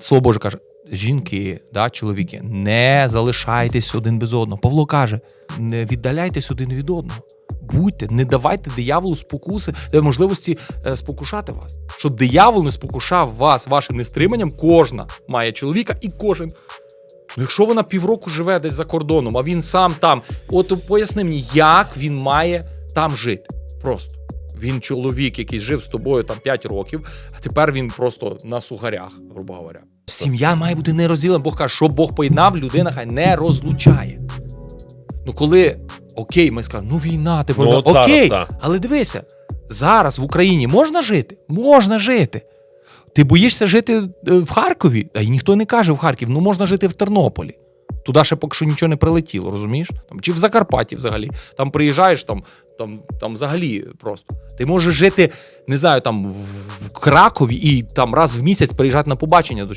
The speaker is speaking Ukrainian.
Слово Боже каже: жінки, да, чоловіки, не залишайтесь один без одного. Павло каже: не віддаляйтесь один від одного. Будьте, не давайте дияволу спокуси, де можливості е, спокушати вас. Щоб диявол не спокушав вас вашим нестриманням, кожна має чоловіка і кожен. Ну, якщо вона півроку живе десь за кордоном, а він сам там, от поясни мені, як він має там жити. Просто. Він чоловік, який жив з тобою там 5 років, а тепер він просто на сухарях, грубо говоря. Сім'я має бути не розділена. Бог каже, що Бог поєднав, людина хай не розлучає. Ну, коли окей, ми скажемо, ну війна, ти Ну, от зараз, окей, так. але дивися, зараз в Україні можна жити? Можна жити. Ти боїшся жити е, в Харкові? А й ніхто не каже в Харків, ну можна жити в Тернополі. Туди ще поки що нічого не прилетіло, розумієш? Там, чи в Закарпатті взагалі. Там приїжджаєш, там, там, там взагалі просто. Ти можеш жити, не знаю, там в Кракові і там раз в місяць приїжджати на побачення до